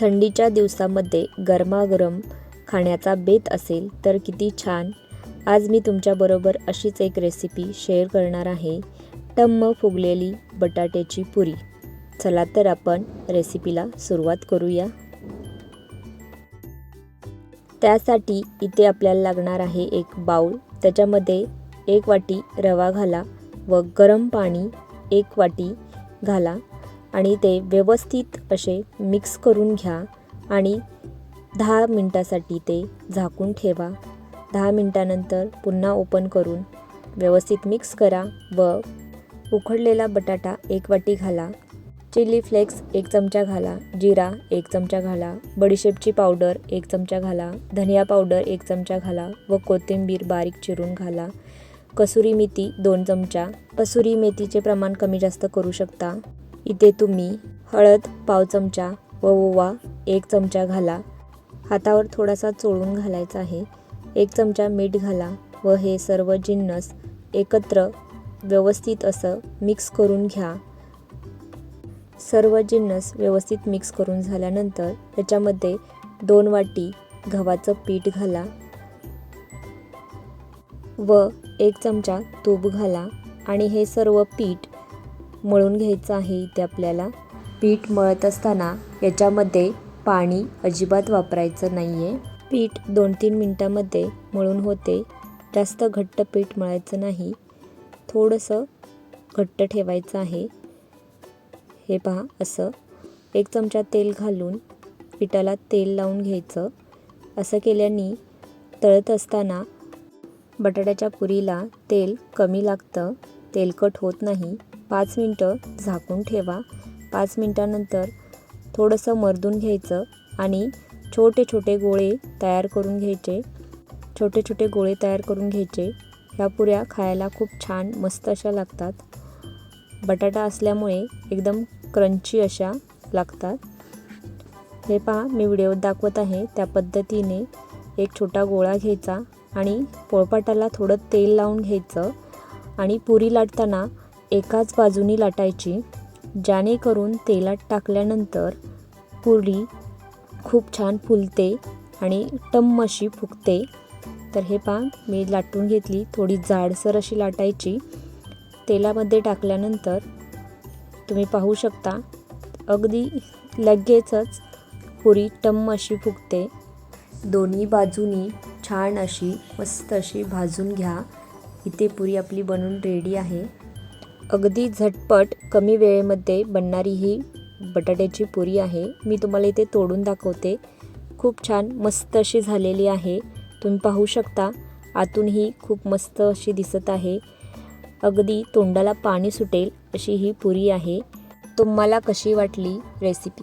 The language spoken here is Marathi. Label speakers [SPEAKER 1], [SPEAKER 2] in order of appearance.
[SPEAKER 1] थंडीच्या दिवसामध्ये गरमागरम खाण्याचा बेत असेल तर किती छान. आज मी तुमच्याबरोबर अशीच एक रेसिपी शेअर करणार आहे. टम्म फुगलेली बटाट्याची पुरी. चला तर आपण रेसिपीला सुरुवात करूया. त्यासाठी इथे आपल्याला लागणार आहे एक बाऊल त्याच्यामध्ये एक वाटी रवा घाला व गरम पाणी एक वाटी घाला. आणि ते व्यवस्थित असे मिक्स करून घ्या आणि दहा मिनटासाठी ते झाकून ठेवा. दहा मिनटानंतर पुन्हा ओपन करून व्यवस्थित मिक्स करा व उखडलेला बटाटा एक वाटी घाला. चिली फ्लेक्स एक चमचा घाला. जिरा एक चमचा घाला. बडीशेपची पावडर एक चमचा घाला. धनिया पावडर एक चमचा घाला व कोथिंबीर बारीक चिरून घाला. कसुरी मेथी दोन चमचा. कसुरी मेथीचे प्रमाण कमी जास्त करू शकता. इथे तुम्ही हळद पाव चमचा व ओवा एक चमचा घाला. हातावर थोडासा चोळून घालायचा आहे. एक चमचा मीठ घाला व हे सर्व जिन्नस एकत्र व्यवस्थित असं मिक्स करून घ्या. सर्व जिन्नस व्यवस्थित मिक्स करून झाल्यानंतर त्याच्यामध्ये दोन वाटी गव्हाचं पीठ घाला व एक चमचा तूप घाला आणि हे सर्व पीठ मळून घ्यायचं आहे इथे आपल्याला. पीठ मळत असताना याच्यामध्ये पाणी अजिबात वापरायचं नाही आहे पीठ दोन तीन मिनटामध्ये मळून होते. जास्त घट्ट पीठ मळायचं नाही. थोडंसं घट्ट ठेवायचं आहे. हे पहा असं. एक चमचा तेल घालून पिठाला तेल लावून घ्यायचं. असं केल्याने तळत असताना बटाट्याच्या पुरीला तेल कमी लागतं. तेलकट होत नाही. पाच मिनटं झाकून ठेवा. पाच मिनटानंतर थोडंसं मर्दून घ्यायचं आणि छोटे छोटे गोळे तयार करून घ्यायचे. छोटे छोटे गोळे तयार करून घ्यायचे. ह्या पुऱ्या खायला खूप छान मस्त अशा लागतात. बटाटा असल्यामुळे एकदम क्रंची अशा लागतात. हे पहा मी व्हिडिओत दाखवत आहे. त्या पद्धतीने एक छोटा गोळा घ्यायचा आणि पोळपाटाला थोडं तेल लावून घ्यायचं आणि पुरी लाटताना एकाच बाजूनी लाटायची जेणेकरून तेलात टाकल्यानंतर पुरी खूप छान फुलते आणि टम्म अशी फुगते. तर हे पहा मी लाटून घेतली थोडी जाडसर अशी लाटायची. तेलामध्ये टाकल्यानंतर तुम्ही पाहू शकता अगदी लगेचच पुरी टम्म अशी फुगते. दोन्ही बाजूनी छान अशी मस्त अशी भाजून घ्या. इथे पुरी आपली बनून रेडी आहे. अगदी झटपट कमी वेळेमध्ये बनणारी ही बटाट्याची पुरी आहे. मी तुम्हाला इथे तोडून दाखवते. खूप छान मस्त अशी झालेली आहे. तुम्ही पाहू शकता आतून ही खूप मस्त अशी दिसत आहे. अगदी तोंडाला पाणी सुटेल अशी ही पुरी आहे. तुम्हाला कशी वाटली रेसिपी